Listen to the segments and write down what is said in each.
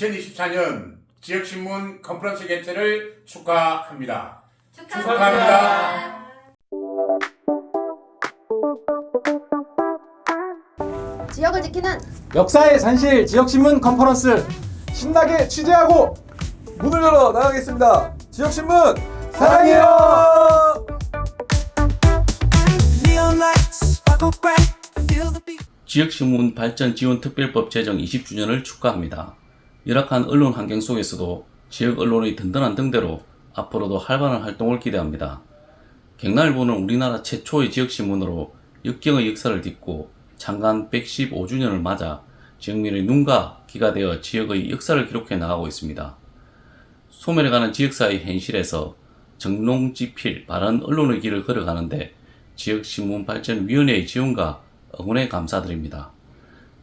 2024년 지역신문 컨퍼런스 개최를 축하합니다. 축하합니다. 지역을 지키는 역사의 산실 지역신문 컨퍼런스 신나게 취재하고 문을 열어 나가겠습니다. 지역신문 사랑해요. 지역신문 발전 지원 특별법 제정 20주년을 축하합니다. 열악한 언론 환경 속에서도 지역 언론의 든든한 등대로 앞으로도 활발한 활동을 기대합니다. 갱날보는 우리나라 최초의 지역신문으로 역경의 역사를 딛고 창간 115주년을 맞아 지역민의 눈과 귀가 되어 지역의 역사를 기록해 나가고 있습니다. 소멸해가는 지역사의 현실에서 정농지필 바른 언론의 길을 걸어가는데 지역신문발전위원회의 지원과 응원에 감사드립니다.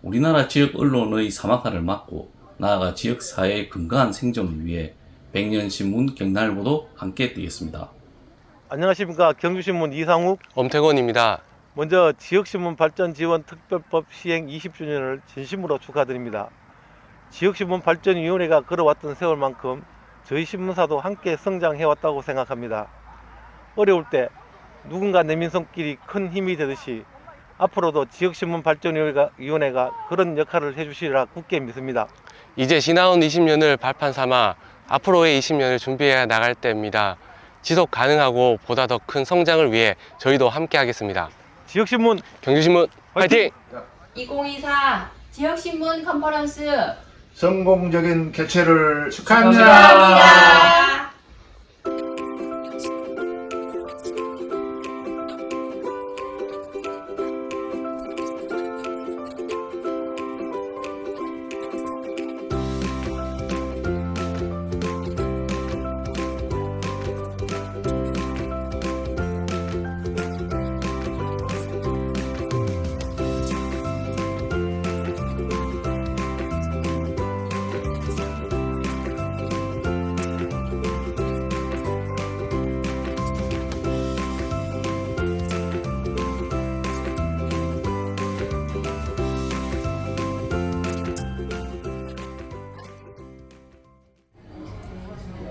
우리나라 지역 언론의 사막화를 막고 나아가 지역 사회의 건강한 생존을 위해 백년신문 경날보도 함께 뛰겠습니다. 안녕하십니까 경주신문 이상욱 엄태권입니다. 먼저 지역신문 발전 지원 특별법 시행 20주년을 진심으로 축하드립니다. 지역신문 발전위원회가 걸어왔던 세월만큼 저희 신문사도 함께 성장해왔다고 생각합니다. 어려울 때 누군가 내민 손길이 큰 힘이 되듯이 앞으로도 지역신문 발전위원회가 위원회가 그런 역할을 해주시리라 굳게 믿습니다. 이제 지나온 20년을 발판 삼아 앞으로의 20년을 준비해 나갈 때입니다. 지속 가능하고 보다 더 큰 성장을 위해 저희도 함께 하겠습니다. 지역신문 경주신문 화이팅! 2024 지역신문 컨퍼런스 성공적인 개최를 축하합니다. 축하합니다.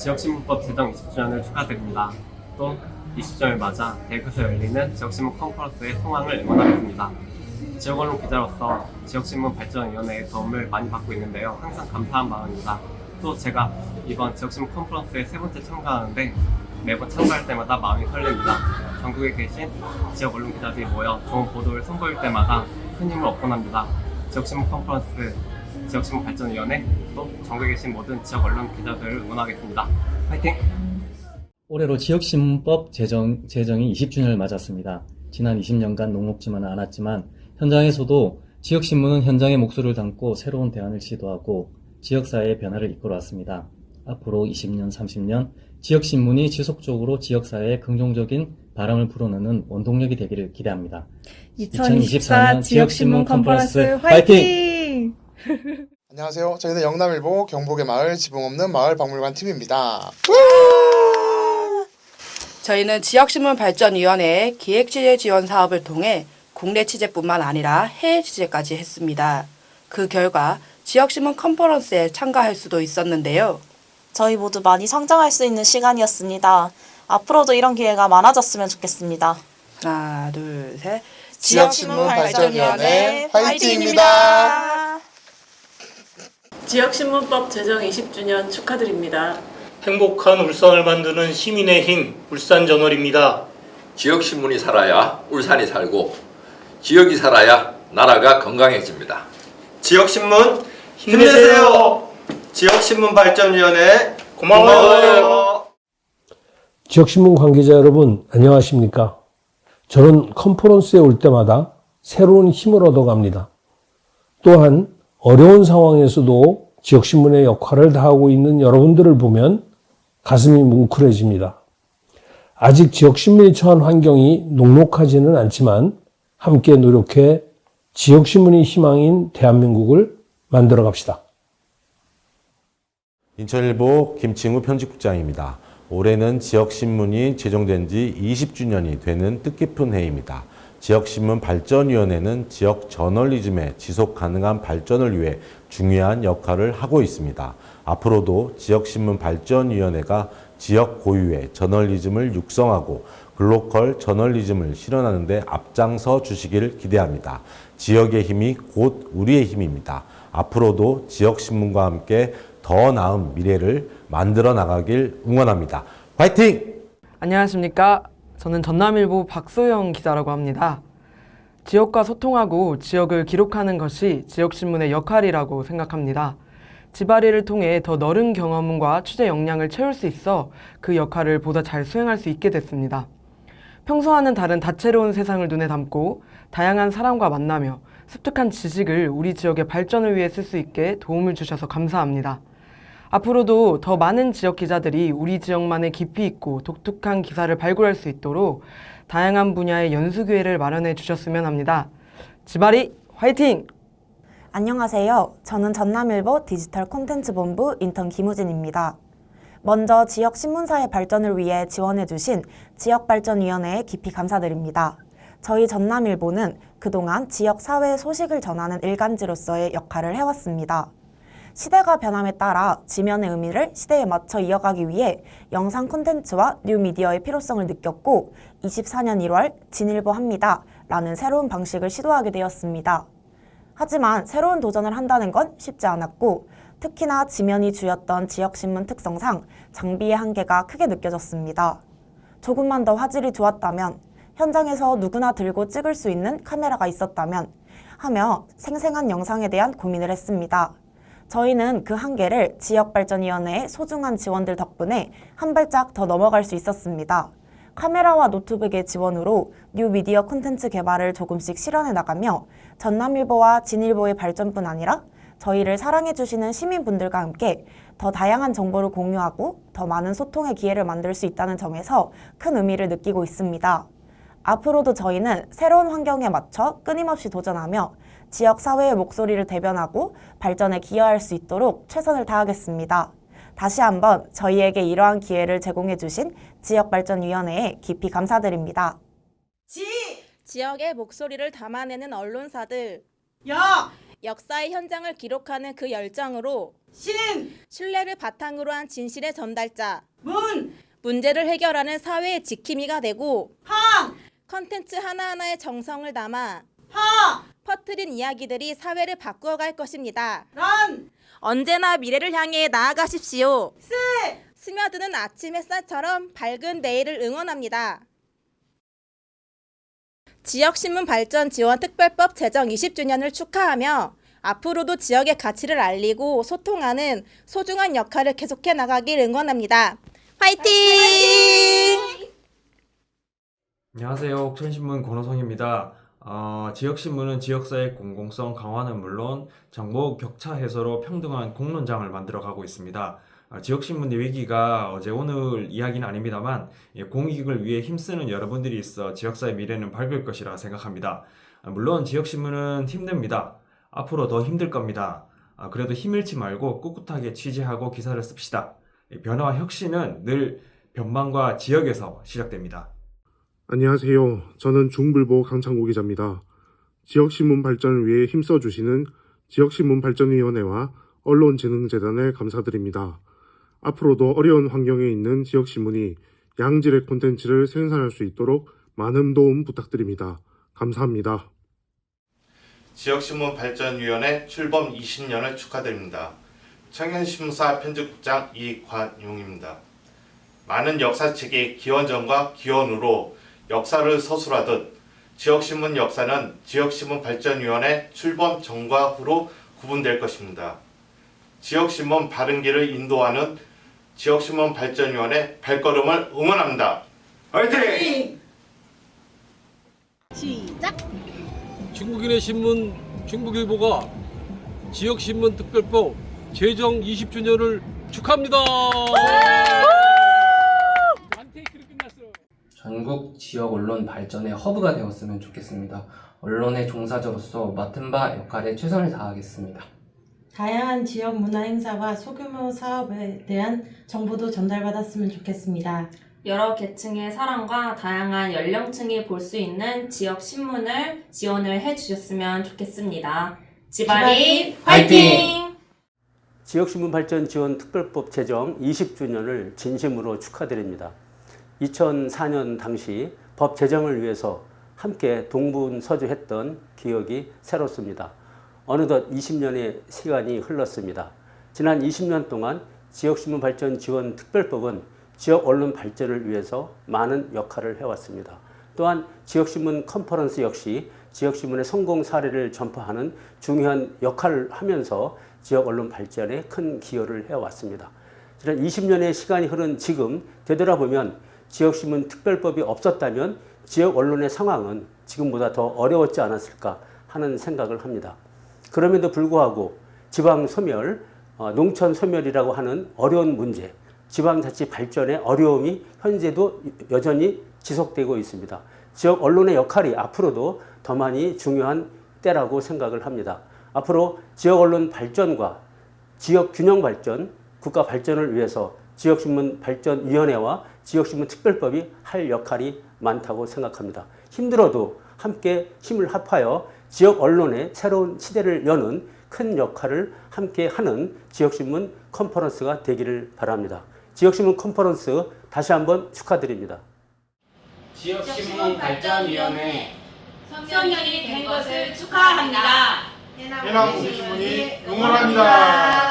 지역신문법 제정 20주년을 축하드립니다. 또 20주년을 맞아 대구에서 열리는 지역신문 컨퍼런스의 성황을 응원하겠습니다. 지역 언론 기자로서 지역신문 발전위원회의 도움을 많이 받고 있는데요. 항상 감사한 마음입니다. 또 제가 이번 지역신문 컨퍼런스에 세 번째 참가하는데 매번 참가할 때마다 마음이 설렙니다. 전국에 계신 지역 언론 기자들이 모여 좋은 보도를 선보일 때마다 큰 힘을 얻곤 합니다. 지역신문 컨퍼런스 지역신문 발전위원회 또 전국에 계신 모든 지역 언론 기자들을 응원하겠습니다. 화이팅! 올해로 지역신문법 제정, 제정이 20주년을 맞았습니다. 지난 20년간 녹록지만은 않았지만 현장에서도 지역신문은 현장의 목소리를 담고 새로운 대안을 시도하고 지역사회의 변화를 이끌어왔습니다. 앞으로 20년, 30년 지역신문이 지속적으로 지역사회에 긍정적인 바람을 불어넣는 원동력이 되기를 기대합니다. 2024 지역신문 컨퍼런스 화이팅! 안녕하세요. 저희는 영남일보 경복의 마을 지붕 없는 마을 박물관 팀입니다. 저희는 지역신문 발전위원회의 기획 취재 지원 사업을 통해 국내 취재뿐만 아니라 해외 취재까지 했습니다. 그 결과 지역신문 컨퍼런스에 참가할 수도 있었는데요. 저희 모두 많이 성장할 수 있는 시간이었습니다. 앞으로도 이런 기회가 많아졌으면 좋겠습니다. 하나, 둘, 셋. 지역신문 발전위원회 화이팅입니다. 지역신문법 제정 20주년 축하드립니다. 행복한 울산을 만드는 시민의 힘 울산 저널입니다. 지역신문이 살아야 울산이 살고 지역이 살아야 나라가 건강해집니다. 지역신문 힘내세요. 지역신문 발전위원회 고마워요. 지역신문 관계자 여러분, 안녕하십니까? 저는 컨퍼런스에 올 때마다 새로운 힘을 얻어갑니다. 또한 어려운 상황에서도 지역신문의 역할을 다하고 있는 여러분들을 보면 가슴이 뭉클해집니다. 아직 지역신문이 처한 환경이 녹록하지는 않지만 함께 노력해 지역신문이 희망인 대한민국을 만들어 갑시다. 인천일보 김칭우 편집국장입니다. 올해는 지역신문이 제정된 지 20주년이 되는 뜻깊은 해입니다. 지역신문 발전위원회는 지역 저널리즘의 지속 가능한 발전을 위해 중요한 역할을 하고 있습니다. 앞으로도 지역신문 발전위원회가 지역 고유의 저널리즘을 육성하고 글로컬 저널리즘을 실현하는 데 앞장서 주시길 기대합니다. 지역의 힘이 곧 우리의 힘입니다. 앞으로도 지역신문과 함께 더 나은 미래를 만들어 나가길 응원합니다. 화이팅! 안녕하십니까. 저는 전남일보 박소영 기자라고 합니다. 지역과 소통하고 지역을 기록하는 것이 지역신문의 역할이라고 생각합니다. 지바리를 통해 더 넓은 경험과 취재 역량을 채울 수 있어 그 역할을 보다 잘 수행할 수 있게 됐습니다. 평소와는 다른 다채로운 세상을 눈에 담고 다양한 사람과 만나며 습득한 지식을 우리 지역의 발전을 위해 쓸 수 있게 도움을 주셔서 감사합니다. 앞으로도 더 많은 지역 기자들이 우리 지역만의 깊이 있고 독특한 기사를 발굴할 수 있도록 다양한 분야의 연수 기회를 마련해 주셨으면 합니다. 지바리 화이팅! 안녕하세요. 저는 전남일보 디지털 콘텐츠 본부 인턴 김우진입니다. 먼저 지역 신문사의 발전을 위해 지원해 주신 지역발전위원회에 깊이 감사드립니다. 저희 전남일보는 그동안 지역 사회 소식을 전하는 일간지로서의 역할을 해왔습니다. 시대가 변함에 따라 지면의 의미를 시대에 맞춰 이어가기 위해 영상 콘텐츠와 뉴미디어의 필요성을 느꼈고 24년 1월 진일보 합니다 라는 새로운 방식을 시도하게 되었습니다. 하지만 새로운 도전을 한다는 건 쉽지 않았고 특히나 지면이 주였던 지역신문 특성상 장비의 한계가 크게 느껴졌습니다. 조금만 더 화질이 좋았다면 현장에서 누구나 들고 찍을 수 있는 카메라가 있었다면 하며 생생한 영상에 대한 고민을 했습니다. 저희는 그 한계를 지역발전위원회의 소중한 지원들 덕분에 한 발짝 더 넘어갈 수 있었습니다. 카메라와 노트북의 지원으로 뉴미디어 콘텐츠 개발을 조금씩 실현해 나가며 전남일보와 진일보의 발전뿐 아니라 저희를 사랑해주시는 시민분들과 함께 더 다양한 정보를 공유하고 더 많은 소통의 기회를 만들 수 있다는 점에서 큰 의미를 느끼고 있습니다. 앞으로도 저희는 새로운 환경에 맞춰 끊임없이 도전하며 지역 사회의 목소리를 대변하고 발전에 기여할 수 있도록 최선을 다하겠습니다. 다시 한번 저희에게 이러한 기회를 제공해 주신 지역발전위원회에 깊이 감사드립니다. 지! 지역의 목소리를 담아내는 언론사들. 역! 역사의 현장을 기록하는 그 열정으로. 신! 신뢰를 바탕으로 한 진실의 전달자. 문! 문제를 해결하는 사회의 지킴이가 되고. 학! 컨텐츠 하나하나의 정성을 담아. 하! 퍼뜨린 이야기들이 사회를 바꾸어 갈 것입니다. 란! 언제나 미래를 향해 나아가십시오. 세! 스며드는 아침 햇살처럼 밝은 내일을 응원합니다. 지역신문 발전 지원 특별법 제정 20주년을 축하하며 앞으로도 지역의 가치를 알리고 소통하는 소중한 역할을 계속해 나가길 응원합니다. 화이팅! 안녕하세요. 옥천신문 권호성입니다. 어, 지역신문은 지역사회 공공성 강화는 물론 정보 격차 해소로 평등한 공론장을 만들어 가고 있습니다. 어, 지역신문의 위기가 어제 오늘 이야기는 아닙니다만 예, 공익을 위해 힘쓰는 여러분들이 있어 지역사회 미래는 밝을 것이라 생각합니다. 아, 물론 지역신문은 힘듭니다. 앞으로 더 힘들 겁니다. 아, 그래도 힘 잃지 말고 꿋꿋하게 취재하고 기사를 씁시다. 예, 변화와 혁신은 늘 변방과 지역에서 시작됩니다. 안녕하세요. 저는 중불보 강창구 기자입니다. 지역신문 발전을 위해 힘써주시는 지역신문발전위원회와 언론진흥재단에 감사드립니다. 앞으로도 어려운 환경에 있는 지역신문이 양질의 콘텐츠를 생산할 수 있도록 많은 도움 부탁드립니다. 감사합니다. 지역신문발전위원회 출범 20년을 축하드립니다. 청년신문사 편집국장 이관용입니다. 많은 역사책이 기원전과 기원으로 역사를 서술하듯 지역신문 역사는 지역신문발전위원회 출범 전과 후로 구분될 것입니다. 지역신문 바른 길을 인도하는 지역신문발전위원회 발걸음을 응원합니다. 화이팅! 시작! 중국인의 신문 중국일보가 지역신문 특별법 제정 20주년을 축하합니다. 전국 지역 언론 발전의 허브가 되었으면 좋겠습니다. 언론의 종사자로서 맡은 바 역할에 최선을 다하겠습니다. 다양한 지역 문화 행사와 소규모 사업에 대한 정보도 전달받았으면 좋겠습니다. 여러 계층의 사람과 다양한 연령층이 볼 수 있는 지역 신문을 지원을 해주셨으면 좋겠습니다. 지바리 화이팅! 지역신문 발전 지원 특별법 제정 20주년을 진심으로 축하드립니다. 2004년 당시 법 제정을 위해서 함께 동분서주했던 기억이 새롭습니다. 어느덧 20년의 시간이 흘렀습니다. 지난 20년 동안 지역신문 발전 지원 특별법은 지역 언론 발전을 위해서 많은 역할을 해왔습니다. 또한 지역신문 컨퍼런스 역시 지역신문의 성공 사례를 전파하는 중요한 역할을 하면서 지역 언론 발전에 큰 기여를 해왔습니다. 지난 20년의 시간이 흐른 지금 되돌아보면 지역신문 특별법이 없었다면 지역 언론의 상황은 지금보다 더 어려웠지 않았을까 하는 생각을 합니다. 그럼에도 불구하고 지방 소멸, 어, 농촌 소멸이라고 하는 어려운 문제, 지방자치 발전의 어려움이 현재도 여전히 지속되고 있습니다. 지역 언론의 역할이 앞으로도 더 많이 중요한 때라고 생각을 합니다. 앞으로 지역 언론 발전과 지역 균형 발전, 국가 발전을 위해서 지역신문 발전위원회와 지역신문 특별법이 할 역할이 많다고 생각합니다. 힘들어도 함께 힘을 합하여 지역 언론의 새로운 시대를 여는 큰 역할을 함께 하는 지역신문 컨퍼런스가 되기를 바랍니다. 지역신문 컨퍼런스 다시 한번 축하드립니다. 지역신문 발전위원회 성년이 된 것을 축하합니다. 해남시민이 응원합니다.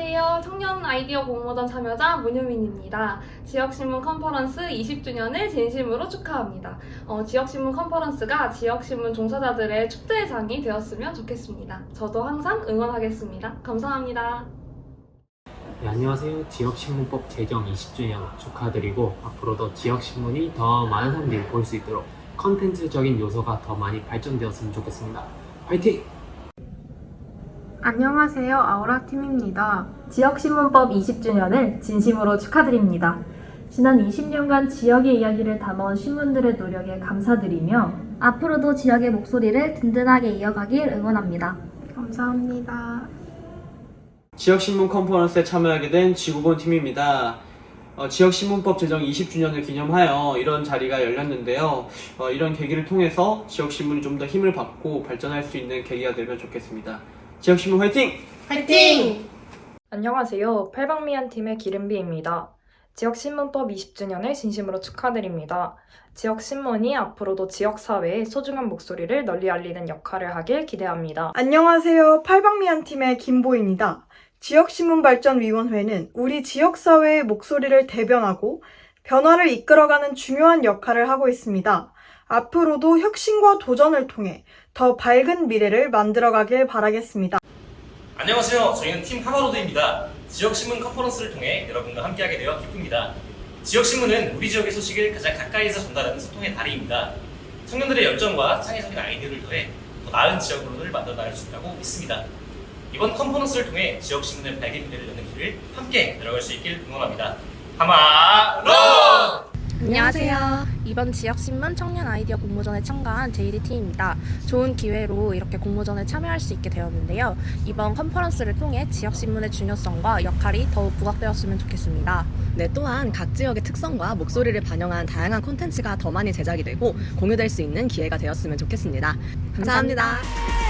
안녕하세요. 청년 아이디어 공모전 참여자 문유민입니다. 지역신문 컨퍼런스 20주년을 진심으로 축하합니다. 어, 지역신문 컨퍼런스가 지역신문 종사자들의 축제의 장이 되었으면 좋겠습니다. 저도 항상 응원하겠습니다. 감사합니다. 네, 안녕하세요. 지역신문법 제정 20주년 축하드리고 앞으로도 지역신문이 더 많은 사람들이 볼 수 있도록 컨텐츠적인 요소가 더 많이 발전되었으면 좋겠습니다. 화이팅! 안녕하세요. 아우라 팀입니다. 지역신문법 20주년을 진심으로 축하드립니다. 지난 20년간 지역의 이야기를 담아온 신문들의 노력에 감사드리며 앞으로도 지역의 목소리를 든든하게 이어가길 응원합니다. 감사합니다. 지역신문 컨퍼런스에 참여하게 된 지구본 팀입니다. 어, 지역신문법 제정 20주년을 기념하여 이런 자리가 열렸는데요. 어, 이런 계기를 통해서 지역신문이 좀 더 힘을 받고 발전할 수 있는 계기가 되면 좋겠습니다. 지역신문 화이팅! 화이팅! 안녕하세요. 팔방미안 팀의 기름비입니다. 지역신문법 20주년을 진심으로 축하드립니다. 지역신문이 앞으로도 지역사회의 소중한 목소리를 널리 알리는 역할을 하길 기대합니다. 안녕하세요. 팔방미안 팀의 김보입니다. 지역신문발전위원회는 우리 지역사회의 목소리를 대변하고 변화를 이끌어가는 중요한 역할을 하고 있습니다. 앞으로도 혁신과 도전을 통해 더 밝은 미래를 만들어가길 바라겠습니다. 안녕하세요. 저희는 팀 하바로드입니다. 지역신문 컨퍼런스를 통해 여러분과 함께하게 되어 기쁩니다. 지역신문은 우리 지역의 소식을 가장 가까이서 전달하는 소통의 다리입니다. 청년들의 열정과 창의적인 아이디어를 더해 더 나은 지역 언론을 만들어 나갈 수 있다고 믿습니다. 이번 컨퍼런스를 통해 지역신문의 밝은 미래를 여는 길을 함께 들어갈 수 있길 응원합니다. 하마로! 안녕하세요. 이번 지역신문 청년 아이디어 공모전에 참가한 JDT입니다. 좋은 기회로 이렇게 공모전에 참여할 수 있게 되었는데요. 이번 컨퍼런스를 통해 지역신문의 중요성과 역할이 더욱 부각되었으면 좋겠습니다. 네, 또한 각 지역의 특성과 목소리를 반영한 다양한 콘텐츠가 더 많이 제작이 되고 공유될 수 있는 기회가 되었으면 좋겠습니다. 감사합니다. 감사합니다.